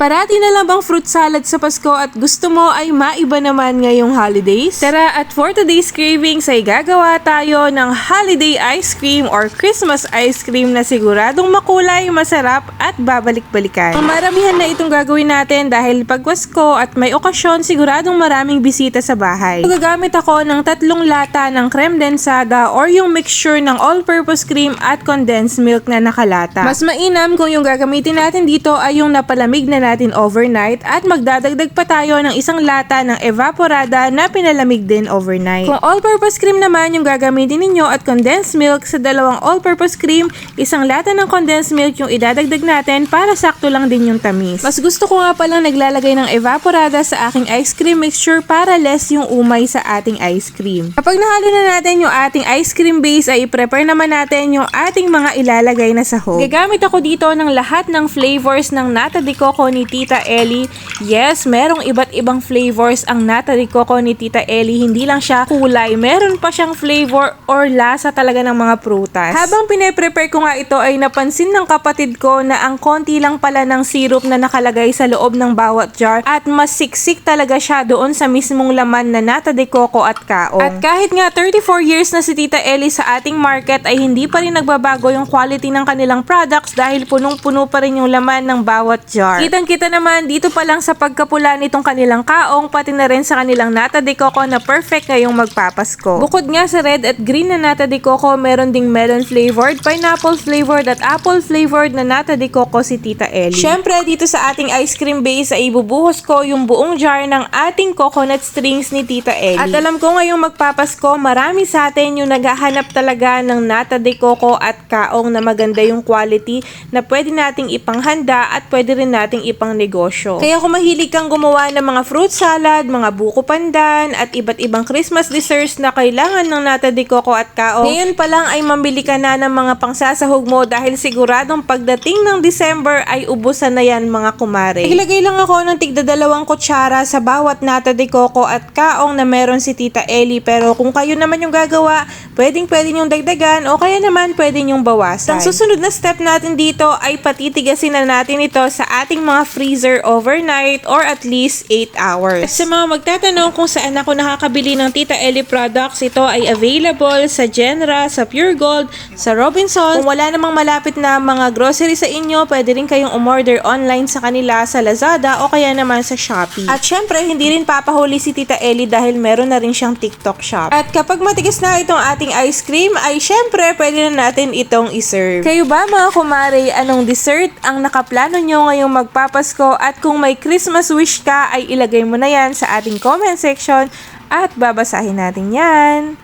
Parati na lang bang fruit salad sa Pasko at gusto mo ay maiba naman ngayong holidays? Tara at for today's cravings ay gagawa tayo ng holiday ice cream or Christmas ice cream na siguradong makulay, masarap at babalik-balikan. Maramihan na itong gagawin natin dahil pag Pasko at may okasyon siguradong maraming bisita sa bahay. Gagamit ako ng tatlong lata ng creme densada or yung mixture ng all-purpose cream at condensed milk na nakalata. Mas mainam kung yung gagamitin natin dito ay yung napalamig na natin overnight at magdadagdag pa tayo ng isang lata ng evaporada na pinalamig din overnight. Kung all-purpose cream naman yung gagamitin ninyo at condensed milk sa dalawang all-purpose cream, isang lata ng condensed milk yung idadagdag natin para sakto lang din yung tamis. Mas gusto ko nga palang naglalagay ng evaporada sa aking ice cream mixture para less yung umay sa ating ice cream. Kapag nahalo na natin yung ating ice cream base ay i-prepare naman natin yung ating mga ilalagay na sahog. Gagamit ako dito ng lahat ng flavors ng nata de coco ni Tita Ellie. Yes, merong iba't ibang flavors ang nata coco ni Tita Ellie. Hindi lang siya kulay, meron pa siyang flavor or lasa talaga ng mga prutas. Habang pine-prepare ko nga ito ay napansin ng kapatid ko na ang konti lang pala ng syrup na nakalagay sa loob ng bawat jar at mas siksik talaga siya doon sa mismong laman na nata coco at kaong. At kahit nga 34 years na si Tita Ellie sa ating market ay hindi pa rin nagbabago yung quality ng kanilang products dahil punong-puno pa rin yung laman ng bawat jar. Kitang-kita naman dito pa lang sa pagkapula nitong kanilang kaong pati na rin sa kanilang nata de coco na perfect ngayong magpapasko. Bukod nga sa red at green na nata de coco, meron ding melon flavored, pineapple flavored at apple flavored na nata de coco si Tita Ellie. Syempre dito sa ating ice cream base ay ibubuhos ko yung buong jar ng ating coconut strings ni Tita Ellie. At alam ko ngayong magpapasko, marami sa atin yung naghahanap talaga ng nata de coco at kaong na maganda yung quality na pwede nating ipanghanda at pwede rin nating ipang negosyo. Kaya kung mahilig kang gumawa ng mga fruit salad, mga buko pandan, at iba't ibang Christmas desserts na kailangan ng nata de coco at kaong, ngayon pa lang ay mamili ka na ng mga pangsasahog mo dahil siguradong pagdating ng December ay ubusan na yan mga kumare. Naglagay lang ako ng tigda dalawang kutsara sa bawat nata de coco at kaong na meron si Tita Ellie pero kung kayo naman yung gagawa, pwedeng pwede yung dagdagan o kaya naman pwede yung bawasan. Ang susunod na step natin dito ay patitigasin na natin ito sa ating mga freezer overnight or at least 8 hours. At sa mga magtatanong kung saan ako nakakabili ng Tita Ellie products, ito ay available sa Genra, sa Pure Gold, sa Robinson. Kung wala namang malapit na mga grocery sa inyo, pwede rin kayong umorder online sa kanila sa Lazada o kaya naman sa Shopee. At syempre, hindi rin papahuli si Tita Ellie dahil meron na rin siyang TikTok shop. At kapag matigas na itong ating ice cream, ay syempre, pwede na natin itong iserve. Kayo ba mga kumare, anong dessert ang nakaplano nyo ngayong magpapasko at kung may Christmas wish ka ay ilagay mo na yan sa ating comment section at babasahin natin yan.